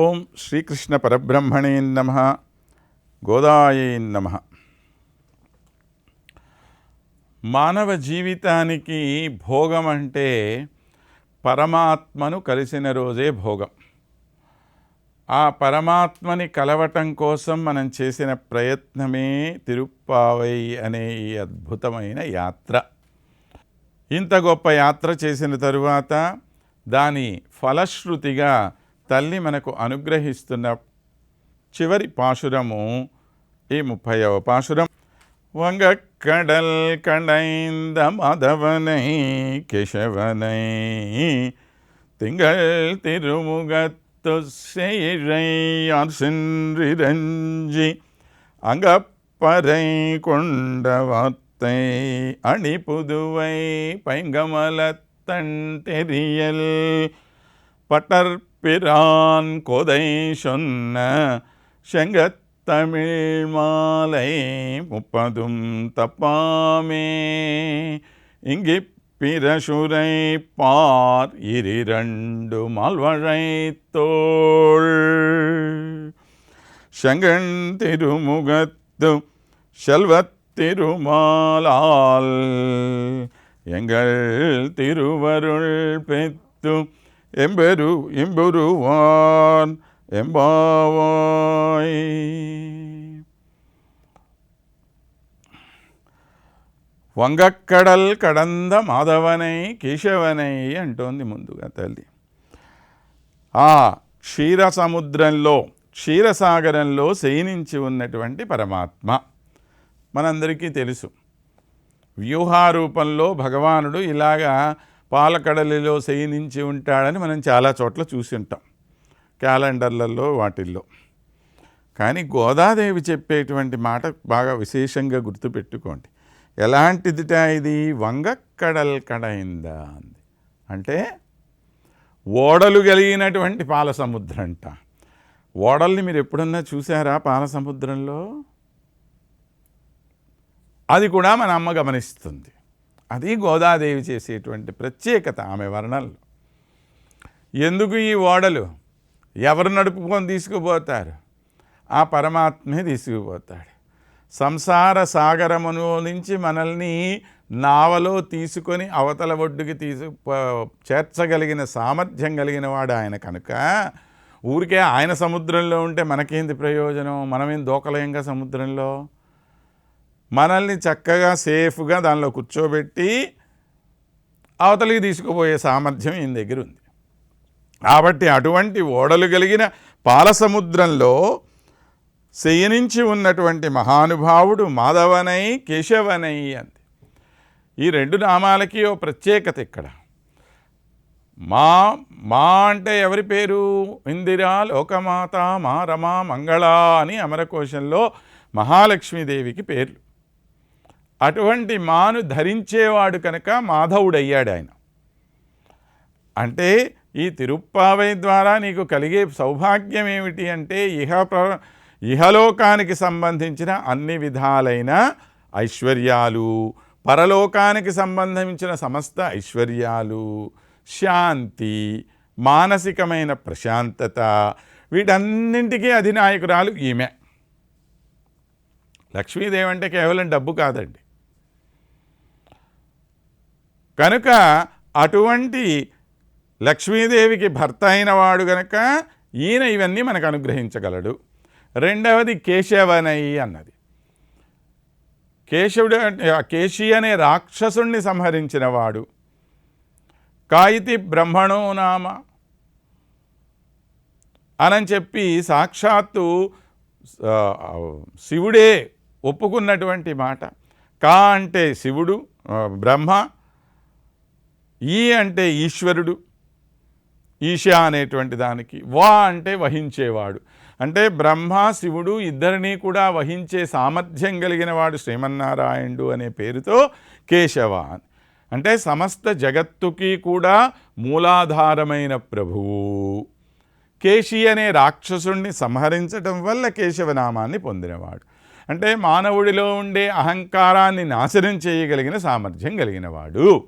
ఓం శ్రీకృష్ణ పరబ్రహ్మణే నమ గోదాయే నమ. మానవ జీవితానికి భోగం అంటే పరమాత్మను కలిసిన రోజే భోగం. ఆ పరమాత్మని కలవటం కోసం మనం చేసిన ప్రయత్నమే తిరుప్పావై అనే ఈ అద్భుతమైన యాత్ర. ఇంత గొప్ప యాత్ర చేసిన తరువాత దాని ఫలశ్రుతిగా తల్లి మనకు అనుగ్రహిస్తున్న చివరి పాశురము ఈ ముప్పైవ పాశురం. వంగ கடல் கடைந்த மதவனை கிஷவனை திங்கள் திருமுகத்து செய்யார் சென்றிரஞ்சி அங்கப்பறை கொண்ட வார்த்தை அணி புதுவை பைங்கமலத்தன் தெரியல் பட்டர் பிரான் கொதை சொன்ன செங்கத்தமிழ் மாலை முப்பதும் தப்பாமே. இங்கி பிரசுரை பார் இரிரண்டு மால்வழை தோள். செங்கண் திருமுகத்து செல்வத்திருமாலால் எங்கள் திருவருள் பெத்து ఎంబెరు emberuwan, ఎంబావాయ్ వంగక్కడల్ కడంద మాధవనై కేశవనై అంటోంది ముందుగా తల్లి ఆ క్షీర సముద్రంలో క్షీరసాగరంలో శయనించి ఉన్నటువంటి పరమాత్మ మనందరికీ తెలుసు వ్యూహారూపంలో భగవానుడు ఇలాగా పాలకడలిలో శయనించి ఉంటాడని మనం చాలా చోట్ల చూసి ఉంటాం. క్యాలెండర్లలో వాటిల్లో. కానీ గోదాదేవి చెప్పేటువంటి మాట బాగా విశేషంగా గుర్తుపెట్టుకోండి. ఎలాంటిదిట ఇది? వంగక్కడల్ కడైందా అంది. అంటే ఓడలు కలిగినటువంటి పాల సముద్రం అంట. ఓడల్ని మీరు ఎప్పుడన్నా చూసారా పాల సముద్రంలో అది కూడా మన అమ్మ గమనిస్తుంది. అది గోదాదేవి చేసేటువంటి ప్రత్యేకత ఆమె వర్ణనలు ఎందుకు ఈ ఓడలు? ఎవరు నడుపుకొని తీసుకుపోతారు? ఆ పరమాత్మే తీసుకుపోతాడు. సంసార సాగరమును నుంచి మనల్ని నావలో తీసుకొని అవతల ఒడ్డుకి తీసు చేర్చగలిగిన సామర్థ్యం కలిగిన వాడు ఆయన కనుక ఊరికే ఆయన సముద్రంలో ఉంటే మనకేంది ప్రయోజనం? మనమేం దోకలేంగా సముద్రంలో? మనల్ని చక్కగా సేఫ్గా దానిలో కూర్చోబెట్టి అవతలికి తీసుకుపోయే సామర్థ్యం ఈయన దగ్గర ఉంది. కాబట్టి అటువంటి ఓడలు కలిగిన పాలసముద్రంలో శయనించి ఉన్నటువంటి మహానుభావుడు మాధవనై కేశవనై అంది. ఈ రెండు నామాలకి ఓ ప్రత్యేకత ఇక్కడ. మా మా అంటే ఎవరి పేరు? ఇందిరా లోకమాత మా రమా మంగళ అని అమరకోశంలో మహాలక్ష్మీదేవికి పేర్లు. అటువంటి మాను ధరించేవాడు కనుక మాధవుడయ్యాడు ఆయన. అంటే ఈ తిరుప్పావై ద్వారా నీకు కలిగే సౌభాగ్యం ఏమిటి అంటే ఇహ ప్ర ఇహలోకానికి సంబంధించిన అన్ని విధాలైన ఐశ్వర్యాలు పరలోకానికి సంబంధించిన సమస్త ఐశ్వర్యాలు శాంతి మానసికమైన ప్రశాంతత వీటన్నింటికీ అధినాయకురాలు ఈమె. లక్ష్మీదేవి అంటే కేవలం డబ్బు కాదండి. కనుక అటువంటి లక్ష్మీదేవికి భర్త అయిన వాడు గనక ఈయన ఇవన్నీ మనకు అనుగ్రహించగలడు. రెండవది కేశవనై అన్నది. కేశవుడు కేశి అనే రాక్షసుణ్ణి సంహరించినవాడు. కాయితి బ్రహ్మణో నామ అనని చెప్పి సాక్షాత్తు శివుడే ఒప్పుకున్నటువంటి మాట. కా అంటే శివుడు బ్రహ్మ ఈ అంటే ఈశ్వరుడు ఈశా అనేటువంటి దానికి. వా అంటే వహించేవాడు. అంటే బ్రహ్మ శివుడు ఇద్దరినీ కూడా వహించే సామర్థ్యం కలిగిన వాడు శ్రీమన్నారాయణుడు అనే పేరుతో కేశవ అంటే సమస్త జగత్తుకి కూడా మూలాధారమైన ప్రభువు. కేశి అనే రాక్షసుణ్ణి సంహరించటం వల్ల కేశవనామాన్ని పొందినవాడు. అంటే మానవుడిలో ఉండే అహంకారాన్ని నాశనం చేయగలిగిన సామర్థ్యం కలిగినవాడు.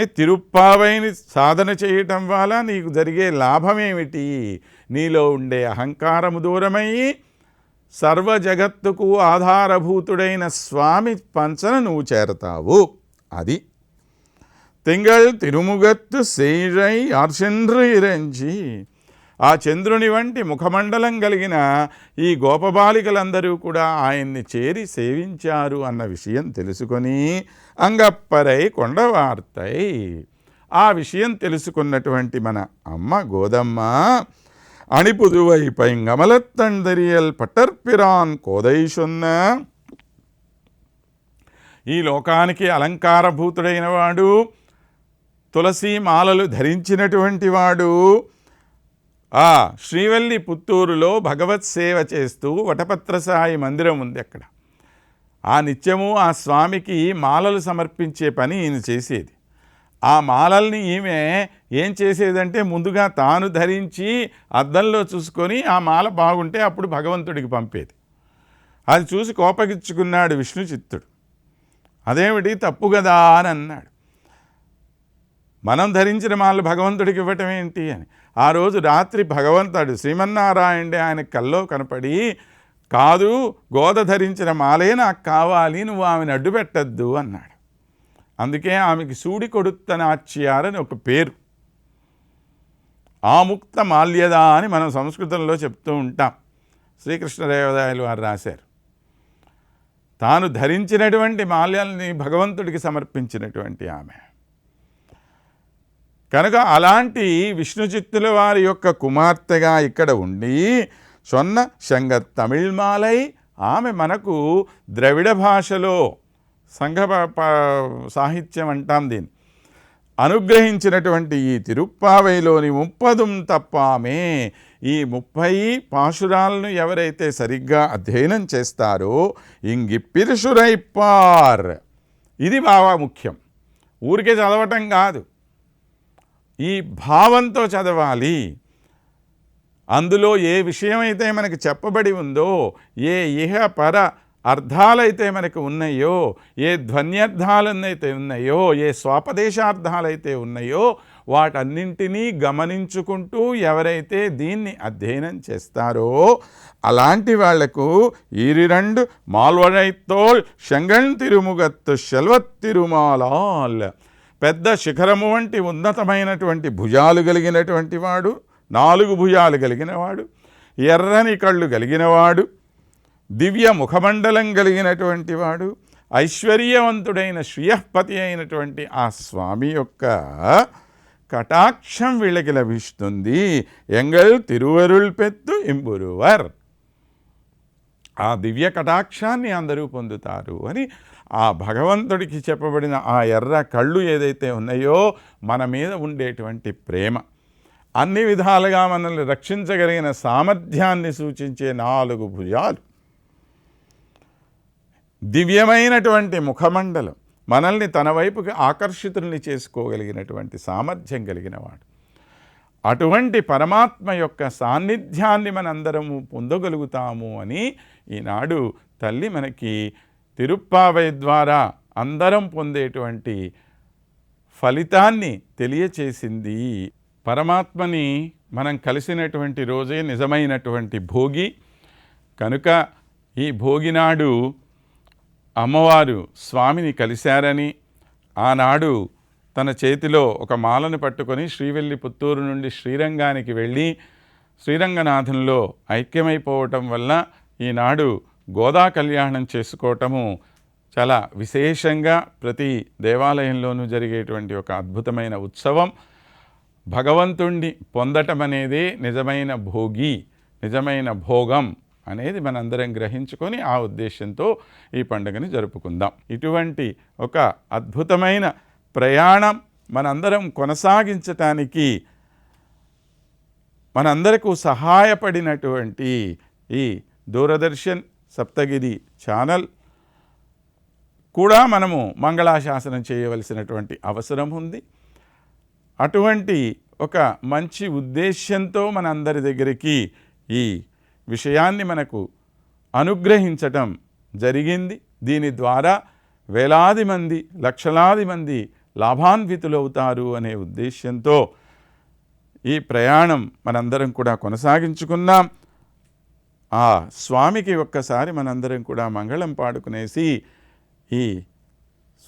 తిరుప్పావైని సాధన చేయటం వల్ల నీకు జరిగే లాభమేమిటి? నీలో ఉండే అహంకారము దూరమై సర్వ జగత్తుకు ఆధారభూతుడైన స్వామి పంచన నువ్వు చేరతావు. అది. తింగళ్ తిరుముగత్తు సేజై ఆర్చంద్రు ఇరంచి ఆ చంద్రుని వంటి ముఖమండలం కలిగిన ఈ గోపబాలికలందరూ కూడా ఆయన్ని చేరి సేవించారు అన్న విషయం తెలుసుకొని అంగప్పరై కొండవార్తై. ఆ విషయం తెలుసుకున్నటువంటి మన అమ్మ గోదమ్మ అణిపుదువై పైంగమలత్తందరియల్ పట్టర్పిరాన్ కోదైషున్న ఈ లోకానికి అలంకారభూతుడైన వాడు తులసి మాలలు ధరించినటువంటి వాడు ఆ శ్రీవల్లి పుత్తూరులో భగవత్ సేవ చేస్తూ వటపత్రసాయి మందిరం ఉంది అక్కడ. ఆ నిత్యము ఆ స్వామికి మాలలు సమర్పించే పని ఈయన చేసేది. ఆ మాలల్ని ఈమె ఏం చేసేదంటే ముందుగా తాను ధరించి అద్దంలో చూసుకొని ఆ మాల బాగుంటే అప్పుడు భగవంతుడికి పంపేది. అది చూసి కోపగించుకున్నాడు విష్ణు చిత్తుడు అదేమిటి? తప్పు కదా అని అన్నాడు. మనం ధరించిన మాలు భగవంతుడికి ఇవ్వటం ఏంటి? అని. ఆ రోజు రాత్రి భగవంతుడు శ్రీమన్నారాయణుడే ఆయన కల్లో కనపడి కాదు గోద ధరించిన మాలే నాకు కావాలి నువ్వు ఆమెను అడ్డు పెట్టద్దు అన్నాడు. అందుకే ఆమెకి సూడి కొడుత్తనాచ్యారని ఒక పేరు. ఆముక్త మాల్యద అని మనం సంస్కృతంలో చెప్తూ ఉంటాం. శ్రీకృష్ణదేవదాయలు వారు రాశారు. తాను ధరించినటువంటి మాల్యాల్ని భగవంతుడికి సమర్పించినటువంటి ఆమె. కనుక అలాంటి విష్ణుచిత్తుల వారి యొక్క కుమార్తెగా ఇక్కడ ఉండి సొన్న శంగ తమిళ్మాలై ఆమె మనకు ద్రవిడ భాషలో సంఘ సాహిత్యం అంటాం దీన్ని. అనుగ్రహించినటువంటి ఈ తిరుప్పావైలోని ముప్పదుం తప్పామే ఈ ముప్పై పాశురాలను ఎవరైతే సరిగ్గా అధ్యయనం చేస్తారో ఇంగిప్పిరుషురైప్పార్ ఇది బాగా ముఖ్యం. ఊరికే చదవటం కాదు. ఈ భావంతో చదవాలి. అందులో ఏ విషయమైతే మనకు చెప్పబడి ఉందో ఏ ఇహ పర అర్థాలైతే మనకు ఉన్నాయో ఏ ధ్వన్యర్థాలన్నైతే ఉన్నాయో ఏ స్వాపదేశార్థాలైతే ఉన్నాయో వాటన్నింటినీ గమనించుకుంటూ ఎవరైతే దీన్ని అధ్యయనం చేస్తారో అలాంటి వాళ్ళకు ఈరిరండు మాల్వడైతోల్ శంగణ్ తిరుముగత్తు శెల్వత్ తిరుమాలాల్ పెద్ద శిఖరము వంటి ఉన్నతమైనటువంటి భుజాలు కలిగినటువంటి వాడు నాలుగు భుజాలు కలిగినవాడు ఎర్రని కళ్ళు కలిగినవాడు దివ్య ముఖమండలం కలిగినటువంటి వాడు ఐశ్వర్యవంతుడైన శ్రీయపతి అయినటువంటి ఆ స్వామి యొక్క కటాక్షం వీళ్ళకి లభిస్తుంది. ఎంగల్ తిరువరుల్ పెత్తు ఇంబురువర్. ఆ దివ్య కటాక్షాన్ని అందరూ పొందుతారు అని ఆ భగవంతుడికి చెప్పబడిన ఆ ఎర్ర కళ్ళు ఏదైతే ఉన్నాయో మన మీద ఉండేటువంటి ప్రేమ. అన్ని విధాలుగా మనల్ని రక్షించగలిగిన సామర్థ్యాన్ని సూచించే నాలుగు భుజాలు. దివ్యమైనటువంటి ముఖమండలం. మనల్ని తన వైపుకి ఆకర్షితుల్ని చేసుకోగలిగినటువంటి సామర్థ్యం కలిగినవాడు అటువంటి పరమాత్మ యొక్క సాన్నిధ్యాన్ని మనందరము పొందగలుగుతాము అని ఈనాడు తల్లి మనకి తిరుప్పావై ద్వారా అందరం పొందేటువంటి ఫలితాన్ని తెలియచేసింది. పరమాత్మని మనం కలిసినటువంటి రోజే నిజమైనటువంటి భోగి. కనుక ఈ భోగి నాడు అమ్మవారు స్వామిని కలిశారని ఆనాడు తన చేతిలో ఒక మాలను పట్టుకొని శ్రీవెల్లి పుత్తూరు నుండి శ్రీరంగానికి వెళ్ళి శ్రీరంగనాథంలో ఐక్యమైపోవటం వల్ల ఈనాడు గోదా కళ్యాణం చేసుకోవటము చాలా విశేషంగా ప్రతి దేవాలయంలోనూ జరిగేటువంటి ఒక అద్భుతమైన ఉత్సవం. భగవంతుణ్ణి పొందటం అనేదే నిజమైన భోగి నిజమైన భోగం అనేది మనందరం గ్రహించుకొని ఆ ఉద్దేశంతో ఈ పండుగని జరుపుకుందాం. ఇటువంటి ఒక అద్భుతమైన ప్రయాణం మనందరం కొనసాగించటానికి మనందరకు సహాయపడినటువంటి ఈ దూరదర్శన్ సప్తగిరి ఛానల్ కూడా మనము మంగళాశాసనం చేయవలసినటువంటి అవసరం ఉంది. అటువంటి ఒక మంచి ఉద్దేశ్యంతో మనందరి దగ్గరికి ఈ విషయాన్ని మనకు అనుగ్రహించటం జరిగింది. దీని ద్వారా వేలాది మంది లక్షలాది మంది లాభాన్వితులవుతారు అనే ఉద్దేశ్యంతో ఈ ప్రయాణం మనందరం కూడా కొనసాగించుకుందాం. ఆ స్వామికి ఒక్కసారి మనందరం కూడా మంగళం పాడుకునేసి ఈ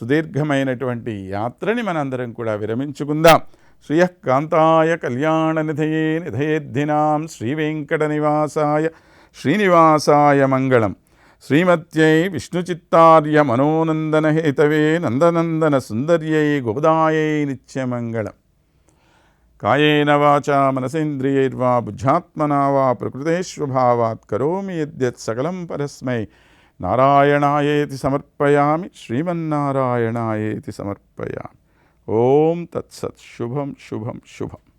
సుదీర్ఘమైనటువంటి యాత్రని మనందరం కూడా విరమించుకుందాం. శ్రియకాంతాయ కళ్యాణ నిధయే నిధయేద్ధినాం శ్రీ నివాసాయ శ్రీనివాసాయ మంగళం. శ్రీమత్యై విష్ణుచిత్తార్య మనోనందన హేతవే నందనందన సుందర్యై గోదాయై నిత్యమంగళం. కాయేన వాచ మనసేంద్రియైర్వా బుద్ధ్యాత్మనా వా ప్రకృతేష్వభావాత్ కరోమి యద్యత్ సకలం పరస్మై. నారాయణాయేతి సమర్పయామి శ్రీమన్నారాయణాయేతి సమర్పయామి. ఓం తత్సత్. శుభం శుభం శుభం.